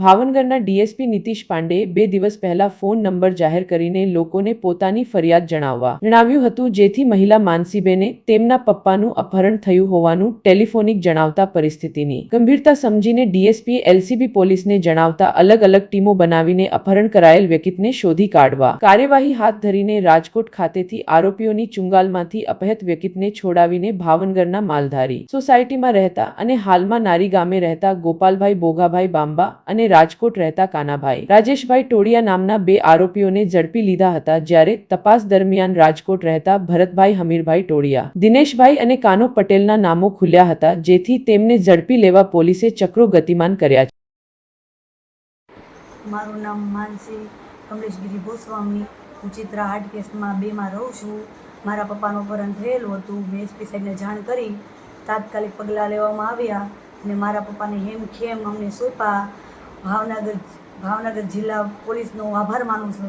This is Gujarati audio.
ભાવનગરના ડીએસપી નીતિશ પાંડે બે દિવસ પહેલા ફોન નંબર જાહેર કરીને લોકોને પોતાની ફરિયાદ જણાવવા જણાવ્યું હતું, જેથી મહિલા માનસીબેને તેમના પપ્પાનું અપહરણ થયું હોવાનું ટેલિફોનિક જણાવતા પરિસ્થિતિની ગંભીરતા સમજીને ડીએસપી, એલસીબી પોલીસને જણાવતા અલગ અલગ ટીમો બનાવીને અપહરણ કરાયેલ વ્યક્તિને શોધી કાઢવા કાર્યવાહી હાથ ધરીને રાજકોટ ખાતેથી આરોપીઓની ચુંગાલમાંથી અપહૃત વ્યક્તિને છોડાવીને ભાવનગરના માલધારી સોસાયટીમાં રહેતા અને હાલમાં નારી ગામે રહેતા ગોપાલભાઈ બોગાભાઈ બાંબા અને રાજકોટ રહેતા કાનાભાઈ. રાજેશભાઈ ટોડિયા નામના બે આરોપીઓને ઝડપી લીધા હતા જ્યારે તપાસ દરમિયાન રાજકોટ રહેતા ભરતભાઈ હમીરભાઈ ટોડિયા દિનેશભાઈ અને કાનો પટેલના નામો ખુલ્યા હતા, જેથી તેમને ઝડપી લેવા પોલીસે ચક્રો ગતિમાન કર્યા છે. મારું નામ માનસી કમલેશગીરી ગોસ્વામી. હું ચિત્રા આર્ટ કેસમાં બેમાં રહું છું. મારા પપ્પાનું અપહરણ થયેલું હતું. મેં એસપી સાહેબને જાણ કરી. તાત્કાલિક પગલાં લેવામાં આવ્યા અને મારા પપ્પાને હેમ ખેમ અમને સોંપ્યા. ભાવનગર ભાવનગર જિલ્લા પોલીસનો આભાર માનું છું.